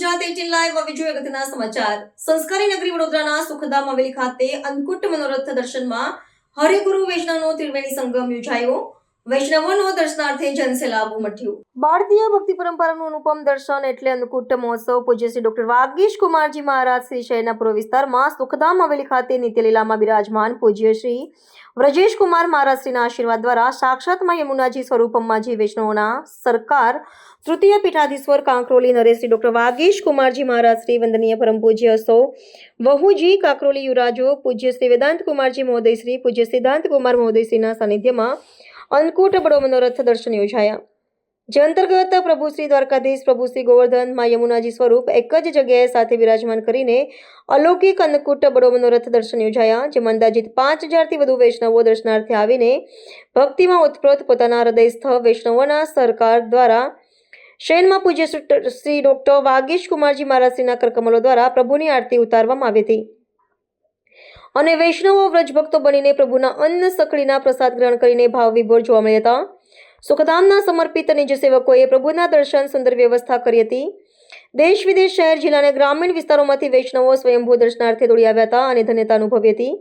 Gujarat eighteen live હવે જોઈએ અગત્યના સમાચાર. સંસ્કારી નગરી વડોદરાના સુખધામ હવેલી ખાતે અંકુટ મનોરથ દર્શનમાં હરિગુરુ વૈષ્ણવનો ત્રિવેણી સંગમ યોજાયો. વૈષ્ણવોનો દર્શનાર્થે જનસેલાબ ઉમટ્યું ભારતીય ભક્તિ પરંપરાનું અનુપમ દર્શન એટલે અન્નકૂટ મહોત્સવ. પૂજ્ય ડોક્ટર વાગીશ કુમારજી મહારાજ શ્રી શહેરના પૂર્વ વિસ્તારમાં સુખધામ હવેલી ખાતે નિત્યલીલામાં બિરાજમાન પૂજ્ય શ્રી વ્રજેશ કુમાર મહારાજશ્રીના આશીર્વાદ દ્વારા સાક્ષાતમાં યમુનાજી સ્વરૂપ અંબાજી વૈષ્ણવોના સરકાર તૃતીય પીઠાધીશ્વર કાંકરોલી નરેશશ્રી ડોક્ટર વાગીશ કુમારજી મહારાજ શ્રી વંદનીય પરમ પૂજ્ય સૌ. વહુજી કાંકરોલી યુરાજો પૂજ્ય શ્રી વેદાંત કુમારજી મહોદય શ્રી પૂજ્ય સિદ્ધાંત કુમાર મહોદય શ્રીના સાનિધ્યમાં અન્નકૂટ બડો મનોરથ દર્શન યોજાયા. જે અંતર્ગત પ્રભુ શ્રી દ્વારકાધીશ, પ્રભુ શ્રી ગોવર્ધન, મા યમુનાજી સ્વરૂપ એક જ જગ્યાએ સાથે વિરાજમાન કરીને અલૌકિક અન્નકૂટ બડો મનોરથ દર્શન યોજાયા, જેમાં અંદાજિત પાંચ હજારથી વધુ વૈષ્ણવો દર્શનાર્થે આવીને ભક્તિમાં ઉત્પ્રોત પોતાના હૃદયસ્થ વૈષ્ણવોના સરકાર દ્વારા શયનમાં પૂજ્ય શ્રી ડોક્ટર વાગેશ કુમારજી મહારાજશ્રીના કરકમલો દ્વારા પ્રભુની આરતી ઉતારવામાં આવી હતી. અને વૈષ્ણવો વ્રજભક્તો બનીને પ્રભુના અન્ન સકડીના પ્રસાદ ગ્રહણ કરીને ભાવ વિભોર જોવા મળ્યા હતા. સુખધામના સમર્પિત નિજ સેવકોએ પ્રભુના દર્શન સુંદર વ્યવસ્થા કરી હતી. દેશ વિદેશ શહેર જિલ્લાના ગ્રામીણ વિસ્તારોમાંથી વૈષ્ણવો સ્વયંભૂ દર્શનાર્થે દોડી આવ્યા હતા અને ધન્યતા અનુભવી હતી.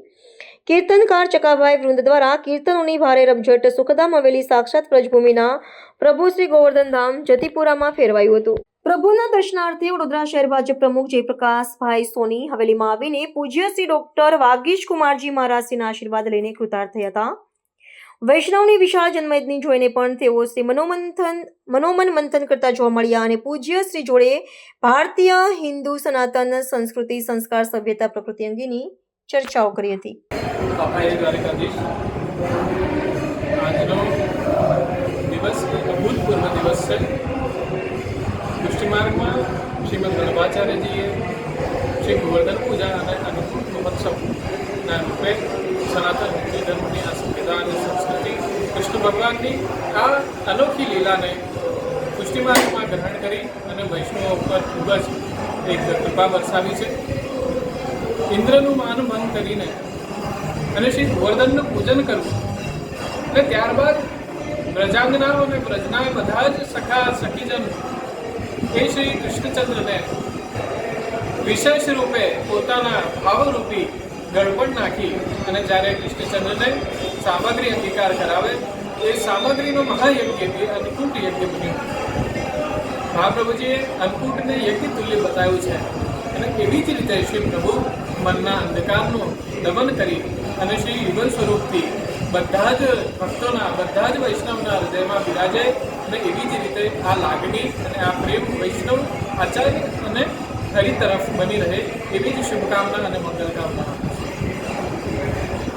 કીર્તનકાર ચકાભાઈ વૃંદ દ્વારા કીર્તનોની ભારે રમઝટ સુખધામ આવેલી સાક્ષાત પ્રજભૂમિના પ્રભુ શ્રી ગોવર્ધન ધામ જતીપુરામાં ફેરવાયું હતું. પ્રભુના દર્શનાર્થે વડોદરા શહેર ભાજપ પ્રમુખ જયપ્રકાશભાઈ સોની હવેલીમાં આવીને પૂજ્ય શ્રી ડોક્ટર વાગીશ કુમારજી મહારાજશ્રીના આશીર્વાદ લઈને કૃતાર્થ થયા હતા. વૈષ્ણવની વિશાળ જન્મયજ્ઞ જોઈને પણ તેઓ શ્રી મનોમંથન, મનોમન મંથન કરતા જોવા મળ્યા અને પૂજ્ય શ્રી જોડે ભારતીય હિન્દુ સનાતન સંસ્કૃતિ સંસ્કાર સભ્યતા પ્રકૃતિ અંગેની ચર્ચાઓ કરી હતી. શ્રીમદ વલ્લભાચાર્યજીએ શ્રી ગોવર્ધન પૂજા અને અનુકૂળ મહોત્સવના રૂપે સનાતન હિન્દુ ધર્મની આ અને સંસ્કૃતિ, કૃષ્ણ ભગવાનની આ અનોખી લીલાને પુષ્ટિમાર્ગમાં ગ્રહણ કરી અને વૈષ્ણવો ઉપર ખૂબ જ એક કૃપા વરસાવી છે. ઇન્દ્રનું માન મન કરીને અને શ્રી ગોવર્ધનનું પૂજન કરવું અને ત્યારબાદ વ્રજાંગનાઓ અને વ્રજના બધા જ સખા સખીજન એ શ્રી કૃષ્ણચંદ્રને વિશેષ રૂપે પોતાના ભાવરૂપી ગળપણ નાખી અને જ્યારે કૃષ્ણચંદ્રને સામગ્રી અંગીકાર કરાવે, એ સામગ્રીનો મહાયજ્ઞ અન્નકૂટ યજ્ઞ બન્યું. મહાપ્રભુજીએ અન્નકૂટને યજ્ઞ તુલ્ય બતાવ્યું છે અને એવી જ રીતે શ્રી પ્રભુ મનના અંધકારનું દમન કરી અને શ્રી યુગલ સ્વરૂપથી બધા જ ભક્તોના, બધા જ વૈષ્ણવના હૃદયમાં બિરાજે અને એવી જ રીતે આ લાગણી અને આ પ્રેમ વૈષ્ણવ આચાર્ય અને હરિ તરફ બની રહે એવી જ શુભકામના અને મંગલ કામના